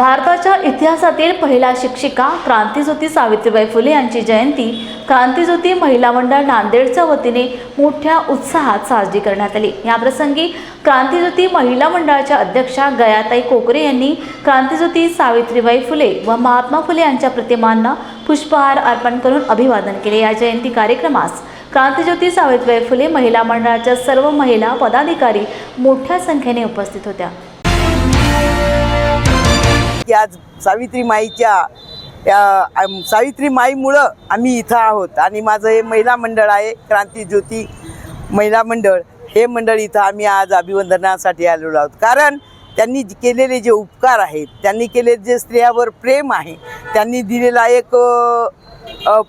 भारताच्या इतिहासातील पहिला शिक्षिका क्रांतीज्योती सावित्रीबाई फुले यांची जयंती क्रांतीज्योती महिला मंडळ नांदेडच्या वतीने मोठ्या उत्साहात साजरी करण्यात आली. याप्रसंगी क्रांतीज्योती महिला मंडळाच्या अध्यक्षा गयाताई कोकरे यांनी क्रांतीज्योती सावित्रीबाई फुले व महात्मा फुले यांच्या प्रतिमांना पुष्पहार अर्पण करून अभिवादन केले. या जयंती कार्यक्रमास क्रांतीज्योती सावित्रीबाई फुले महिला मंडळाच्या सर्व महिला पदाधिकारी मोठ्या संख्येने उपस्थित होत्या. की आज सावित्री माईच्या त्या सावित्री माईमुळं आम्ही इथं आहोत. आणि माझं हे महिला मंडळ आहे क्रांती ज्योती महिला मंडळ. हे मंडळ इथं आम्ही आज अभिवंदनासाठी आलेलो आहोत. कारण त्यांनी जे केलेले जे उपकार आहेत त्यांनी केलेले जे स्त्रियावर प्रेम आहे त्यांनी दिलेला एक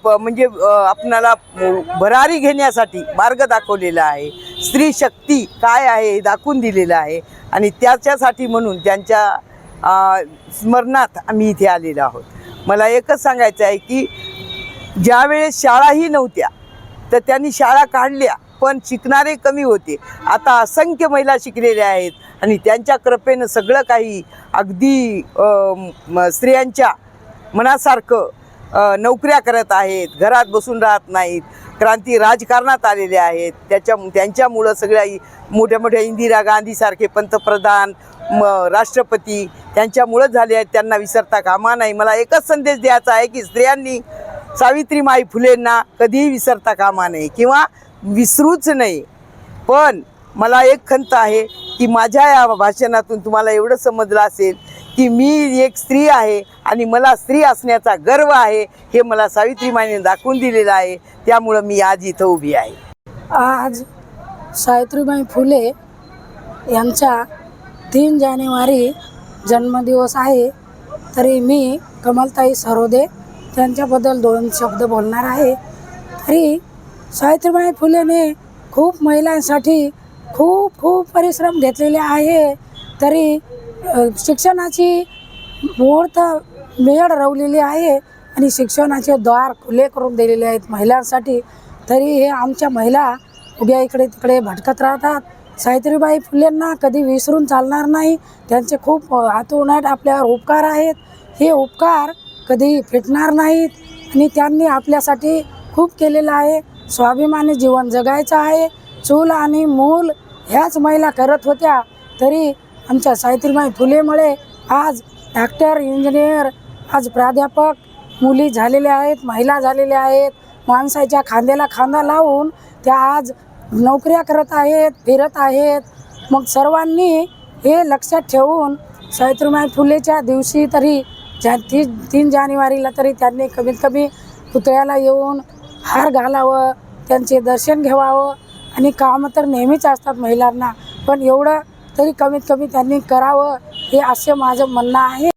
प- म्हणजे आपणाला भरारी घेण्यासाठी मार्ग दाखवलेला आहे. स्त्री शक्ती काय आहे हे दाखवून दिलेलं आहे. आणि त्याच्यासाठी म्हणून त्यांच्या स्मरणात आम्ही इथे आलेलो आहोत. मला एकच सांगायचं आहे की ज्यावेळेस शाळाही नव्हत्या तर त्यांनी शाळा काढल्या पण शिकणारे कमी होते. आता असंख्य महिला शिकलेल्या आहेत आणि त्यांच्या कृपेनं सगळं काही अगदी म- स्त्रियांच्या मनासारखं नोकऱ्या करत आहेत घरात बसून राहत नाहीत क्रांती राजकारणात आलेले आहेत. त्याच्या त्यांच्यामुळं सगळ्या मोठ्या मोठ्या इंदिरा गांधीसारखे पंतप्रधान म राष्ट्रपती त्यांच्यामुळंच झाले आहेत. त्यांना विसरता कामा नाही. मला एकच संदेश द्यायचा आहे की स्त्रियांनी सावित्रीमाई फुलेंना कधीही विसरता कामा नये किंवा विसरूच नाही पण मला एक खंत आहे की माझ्या या भाषणातून तुम्हाला एवढं समजलं असेल की मी एक स्त्री आहे. आणि मला स्त्री असण्याचा गर्व आहे हे मला सावित्रीमाईने दाखवून दिलेलं आहे. त्यामुळं मी आज इथं उभी आहे. आज सावित्रीबाई फुले यांचा तीन जानेवारी जन्मदिवस आहे. तरी मी कमलताई सरोदे त्यांच्याबद्दल दोन शब्द बोलणार आहे. तरी सावित्रीबाई फुलेने खूप महिलांसाठी खूप खूप परिश्रम घेतलेले आहे. तरी शिक्षणाची मुहूर्त मेळ रवलेली आहे आणि शिक्षणाचे द्वार खुले करून दिलेले आहेत महिलांसाठी. तरी हे आमच्या महिला उभ्या इकडे तिकडे भटकत राहतात. सावित्रीबाई फुलेंना कधी विसरून चालणार नाही. त्यांचे खूप हातोनाट आपल्यावर उपकार आहेत. हे उपकार कधी फिटणार नाहीत आणि त्यांनी आपल्यासाठी खूप केलेलं आहे. स्वाभिमानी जीवन जगायचं आहे. चूल आणि मूल ह्याच महिला करत होत्या. तरी आमच्या सावित्रीबाई फुलेमुळे आज डॉक्टर इंजिनियर आज प्राध्यापक मुली झालेल्या आहेत महिला झालेल्या आहेत माणसाच्या खांद्याला खांदा लावून त्या आज नोकऱ्या करत आहेत फिरत आहेत. मग सर्वांनी हे लक्षात ठेवून सावित्रीबाई फुलेच्या दिवशी तरी जा ती तीन जानेवारीला तरी त्यांनी कमीत कमी पुतळ्याला येऊन हार घालावं त्यांचे दर्शन घ्यावं आणि कामं तर नेहमीच असतात महिलांना. पण एवढं तरी कमीत कमी त्यांनी करावं हे असे माझं म्हणणं आहे.